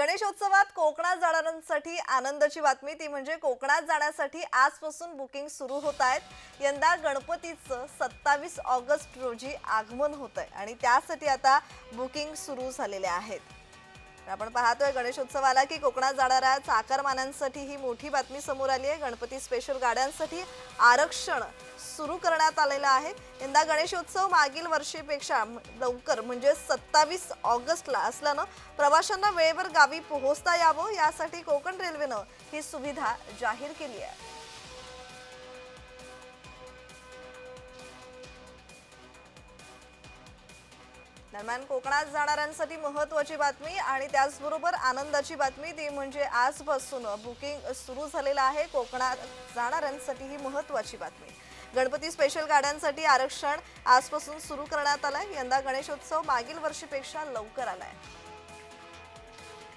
गणेशोत्सवात कोकणात जाणाऱ्यांसाठी आनंदाची बातमी. ती म्हणजे कोकणात जाण्यासाठी आजपासून बुकिंग सुरू होत आहेत. यंदा गणपतीचं सत्तावीस ऑगस्ट रोजी आगमन होत आहे आणि त्यासाठी आता बुकिंग सुरू झालेले आहेत. आपण पाहतोय गणेशोत्सवाला की कोकणात जाणाऱ्या चाकरमानांसाठी ही मोठी बातमी समोर आली आहे. गणपती स्पेशल गाड्यांसाठी आरक्षण सुरू करण्यात आलेलं आहे. यंदा गणेशोत्सव मागील वर्षीपेक्षा लवकर म्हणजे सत्तावीस ऑगस्टला असल्यानं प्रवाशांना वेळेवर गावी पोहोचता यावं यासाठी कोकण रेल्वेनं ही सुविधा जाहीर केली आहे. दरम्यान कोकणात जाणाऱ्यांसाठी महत्वाची बातमी आणि त्याचबरोबर आनंदाची बातमी ती म्हणजे आजपासून बुकिंग सुरू झालेलं आहे. कोकणात जाणाऱ्यांसाठी ही महत्वाची बातमी. गणपती स्पेशल गाड्यांसाठी आरक्षण आजपासून सुरू करण्यात आलंय. यंदा गणेशोत्सव मागील वर्षीपेक्षा लवकर आलाय.